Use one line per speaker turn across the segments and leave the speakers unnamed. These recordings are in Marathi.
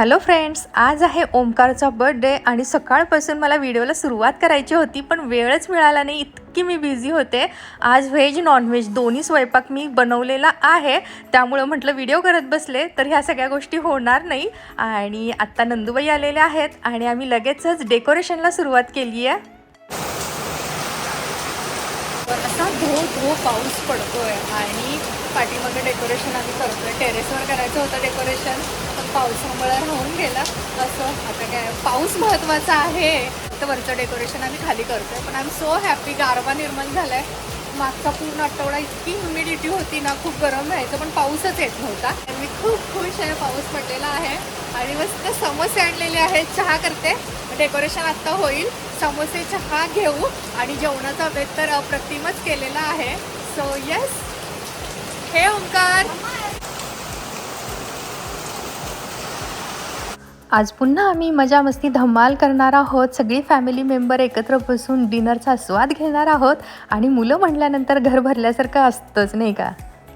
हॅलो फ्रेंड्स आज आहे ओमकारचा बर्थडे आणि सकाळपासून मला व्हिडिओला सुरुवात करायची होती पण वेळच मिळाला नाही इतकी मी बिझी होते. आज व्हेज नॉनव्हेज दोन्ही स्वयंपाक मी बनवलेला आहे. त्यामुळं म्हटलं व्हिडिओ करत बसले तर ह्या सगळ्या गोष्टी होणार नाही. आणि आत्ता नंदुबाई आलेल्या आहेत आणि आम्ही लगेचच डेकोरेशनला सुरुवात केली आहे असा धो धो पाऊस पडतोय आणि पाठीमागे डेकोरेशन आम्ही करतोय. टेरेसवर करायचं होतं डेकोरेशन पण पावसामुळे राहून गेलं. असं आता काय पाऊस महत्त्वाचा आहे. तर वरचं डेकोरेशन आम्ही खाली करतोय. पण आय एम सो हॅपी गारवा निर्माण झालाय. मागचा पूर्ण आठवडा इतकी ह्युमिडिटी होती ना खूप गरम व्हायचं पण पाऊसच येत नव्हता. तर मी खूप खुश आहे पाऊस पडलेला आहे. आणि मस्त समोसे आणलेले आहेत. चहा करते. डेकोरेशन आत्ता होईल. समोसे चहा घेऊ आणि जेवणाचा बेत तर अप्रतिमच केलेला आहे. सो येस हे ओंकार. आज पुन्हा आम्ही मजा मस्ती धमाल करणार आहोत. सगळी फॅमिली मेंबर एकत्र बसून डिनरचा स्वाद घेणार आहोत. आणि मुलं म्हटल्यानंतर घर भरल्यासारखं असतंच नाही का?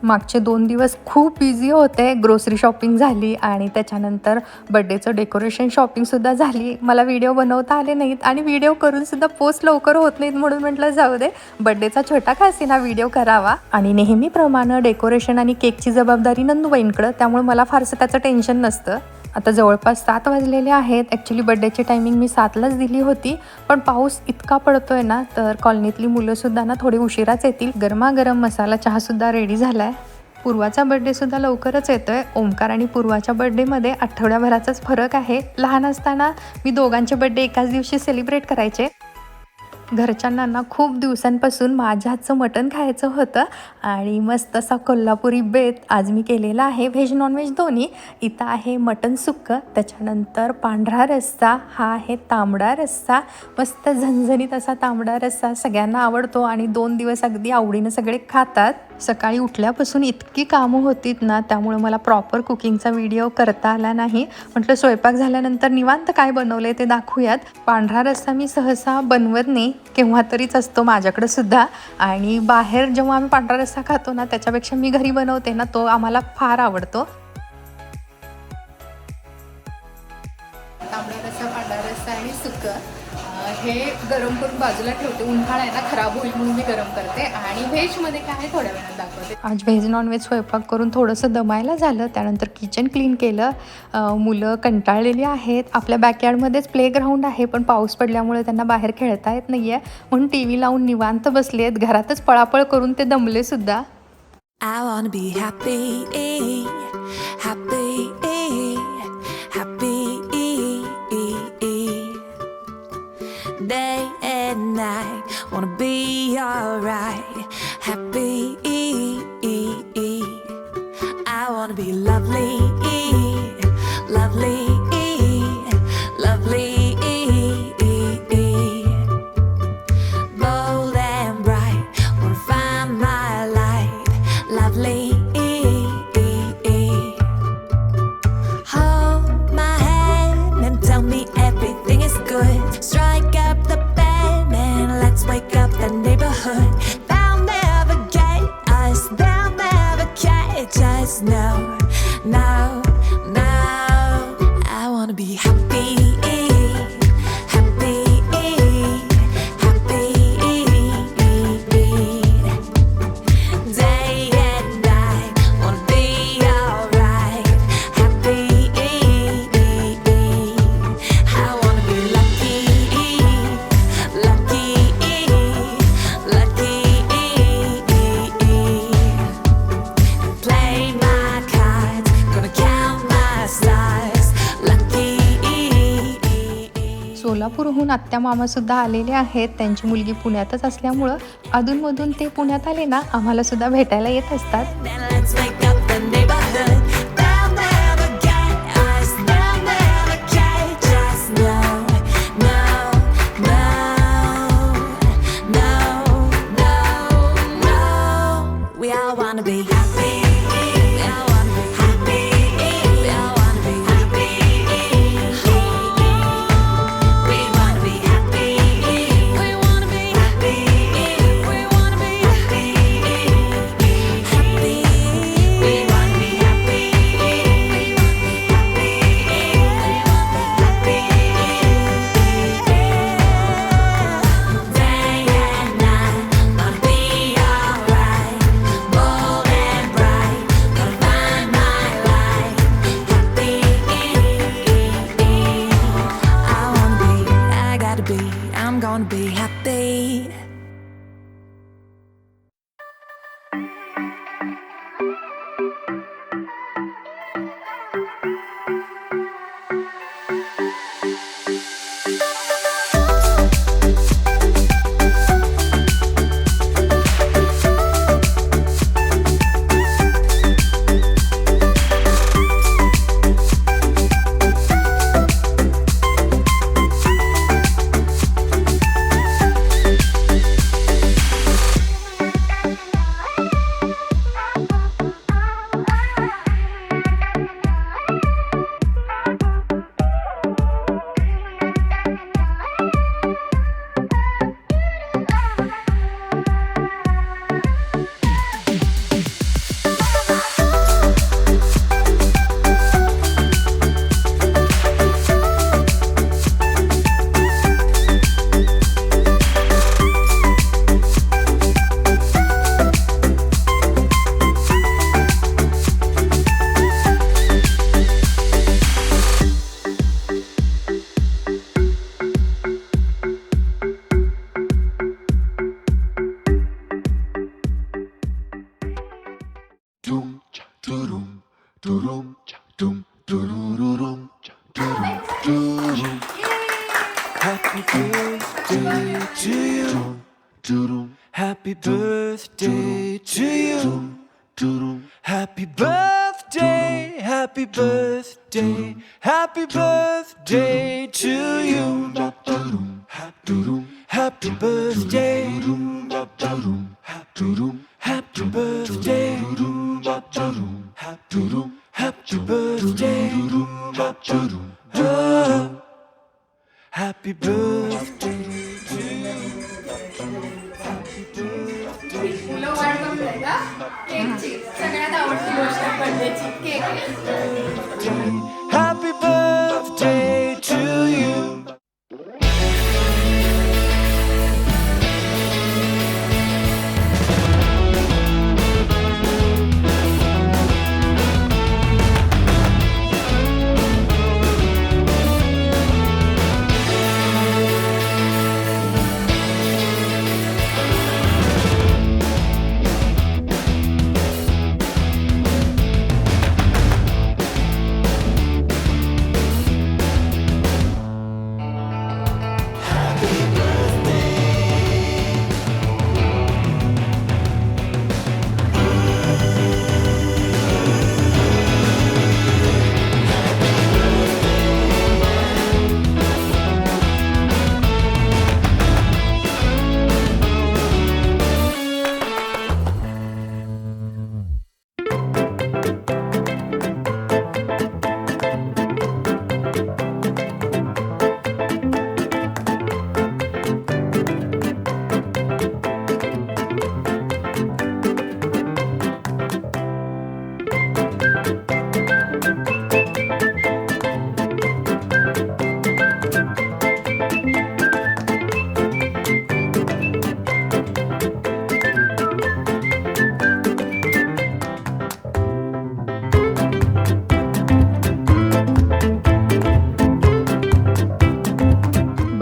मागचे दोन दिवस खूप बिझी होते. ग्रोसरी शॉपिंग झाली आणि त्याच्यानंतर बड्डेचं डेकोरेशन शॉपिंगसुद्धा झाली. मला व्हिडिओ बनवता आले नाहीत आणि व्हिडिओ करूनसुद्धा पोस्ट लवकर होत नाहीत म्हणून म्हटलं जाऊ दे बड्डेचा छोटा खासीना व्हिडिओ करावा? आणि नेहमीप्रमाणे डेकोरेशन आणि केकची जबाबदारी नंदुबाईंकडं त्यामुळे मला फारसं त्याचं टेन्शन नसतं. आता जवळपास सात वाजलेले आहेत. ॲक्च्युली बड्डेची टायमिंग मी सातलाच दिली होती. पण पाऊस इतका पडतोय ना तर कॉलनीतली मुलंसुद्धा ना थोडी उशिराच येतील. गरमागरम मसाला चहासुद्धा रेडी झाला आहे पूर्वाचा बड्डेसुद्धा लवकरच येतो आहे ओंकार आणि पूर्वाच्या बड्डेमध्ये आठवड्याभराचाच फरक आहे. लहान असताना मी दोघांचे बड्डे एकाच दिवशी सेलिब्रेट करायचे. घरच्यांना ना खूप दिवसांपासून माझ्या हातचं मटण खायचं होतं आणि मस्त असा कोल्हापुरी बेत आज मी केलेला आहे. व्हेज नॉनव्हेज दोन्ही. इथं आहे मटण सुक्कं त्याच्यानंतर पांढरा रस्सा हा आहे तांबडा रस्सा. मस्त झणझणीत असा तांबडा रस्सा सगळ्यांना आवडतो आणि दोन दिवस अगदी आवडीनं सगळे खातात. सकाळी उठल्यापासून इतकी कामं होतीत ना त्यामुळे मला प्रॉपर कुकिंगचा व्हिडिओ करता आला नाही. म्हटलं स्वयंपाक झाल्यानंतर निवांत काय बनवलं ते दाखवूयात. पांढरा रस्सा मी सहसा बनवत नाही केव्हा तरीच असतो माझ्याकडं सुद्धा. आणि बाहेर जेव्हा आम्ही पांढरा रस्सा खातो ना त्याच्यापेक्षा मी घरी बनवते ना तो आम्हाला फार आवडतो. हे गरम करून बाजूला ठेवते. उन्हाळा आहे ना खराब होईल म्हणून मी गरम करते. आणि व्हेजमध्ये काय आहे थोड्या वेळात दाखवते. आज व्हेज नॉनव्हेज स्वयंपाक करून थोडंसं दमायला झालं. त्यानंतर किचन क्लीन केलं. मुलं कंटाळलेली आहेत. आपल्या बॅकयार्डमध्येच प्ले ग्राउंड आहे पण पाऊस पडल्यामुळे त्यांना बाहेर खेळता येत नाही आहे म्हणून टी व्ही लावून निवांत बसले आहेत. घरातच पळापळ करून ते दमले सुद्धा.
I wanna be happy, happy. And night, wanna be alright, happy. I wanna be lovely, lovely, lovely. Bold and bright, wanna find my light, lovely. Hold my hand and tell me everything is good. Strike wake up
सोलापूरहून आत्यामामासुद्धा आलेले आहेत. त्यांची मुलगी पुण्यातच असल्यामुळं अधूनमधून ते पुण्यात आले ना आम्हालासुद्धा भेटायला येत असतात.
Dum dum cha dum dururum cha dum durum
Happy birthday to you. Happy birthday to you. Happy birthday, happy birthday, happy birthday to you. Happy birthday,
आवडती गोष्ट बर्थडेची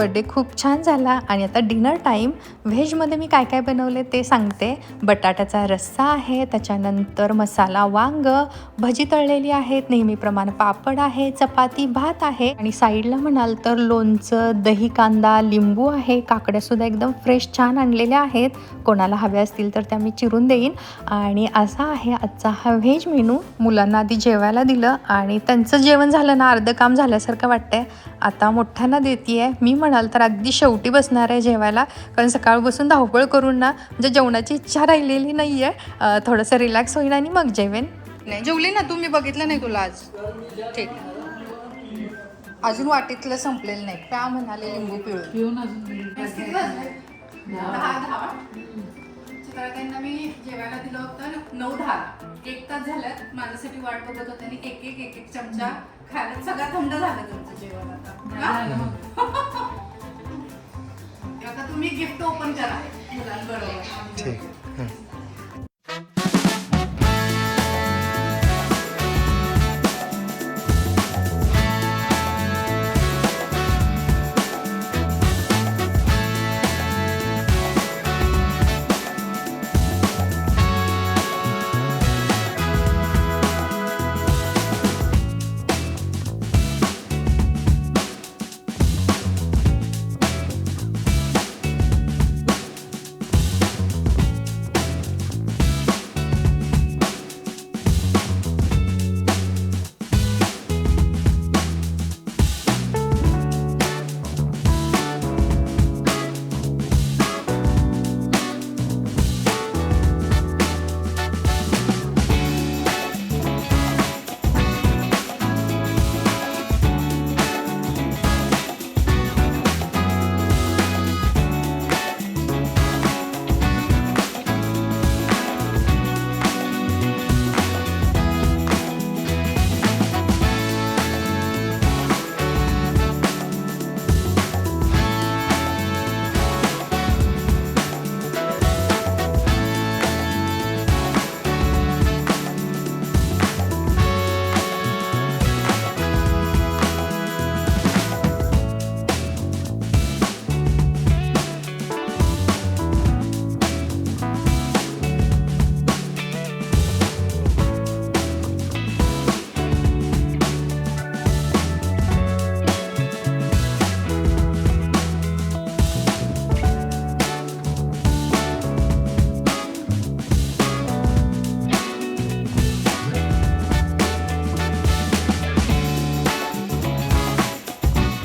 बड्डे खूप छान झाला आणि आता डिनर टाईम व्हेजमध्ये मी काय काय बनवले ते सांगते. बटाट्याचा रस्सा आहे त्याच्यानंतर मसाला वांग भजी तळलेली आहेत नेहमीप्रमाणे पापड आहे चपाती भात आहे. आणि साईडला म्हणाल तर लोणचं दही कांदा लिंबू आहे. काकड्यासुद्धा एकदम फ्रेश छान आणलेल्या आहेत. कोणाला हव्या असतील तर त्या मी चिरून देईन. आणि असा आहे आजचा हा व्हेज मेनू मुलांना आधी जेवायला दिलं आणि त्यांचं जेवण झालं ना अर्धं काम झाल्यासारखं वाटतंय. आता मोठ्यांना देते मी म्हणाल तर अगदी शेवटी बसणार आहे जेवायला. कारण सकाळ बसून धावपळ करून ना म्हणजे जेवणाची इच्छा राहिलेली नाही आहे थोडंसं रिलॅक्स होईन आणि मग जेवेन. नाही जेवली ना तू? मी बघितलं नाही तुला आज. ठीक. अजून वाटीतलं संपलेलं नाही. प्या म्हणाले लिंबू पिळून.
चित्राताईंना मी जेवायला दिलं होतं नऊ दहा. एक तास झाल्यात माझ्यासाठी वाट बघत होते आणि एक एक एक एक चमचा खायला सगळं थंड झालं तुमचं जेवण आता? आता तुम्ही गिफ्ट ओपन करा. मुलांबरोबर.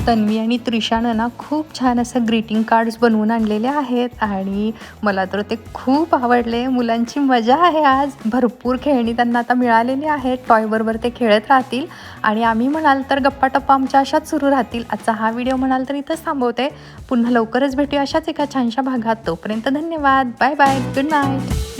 तन्वी आणि त्रिशानं ना खूप छान असं ग्रीटिंग कार्ड्स बनवून आणलेले आहेत आणि मला तर ते खूप आवडले. मुलांची मजा आहे आज. भरपूर खेळणी त्यांना आता मिळालेली आहेत. टॉयबरोबर ते खेळत राहतील. आणि आम्ही म्हणाल तर गप्पा टप्पा आमच्या अशाच सुरू राहतील. आजचा हा व्हिडिओ म्हणाल तर इथंच थांबवते. पुन्हा लवकरच भेटूया अशाच एका छानशा भागात. तोपर्यंत धन्यवाद. Bye bye good night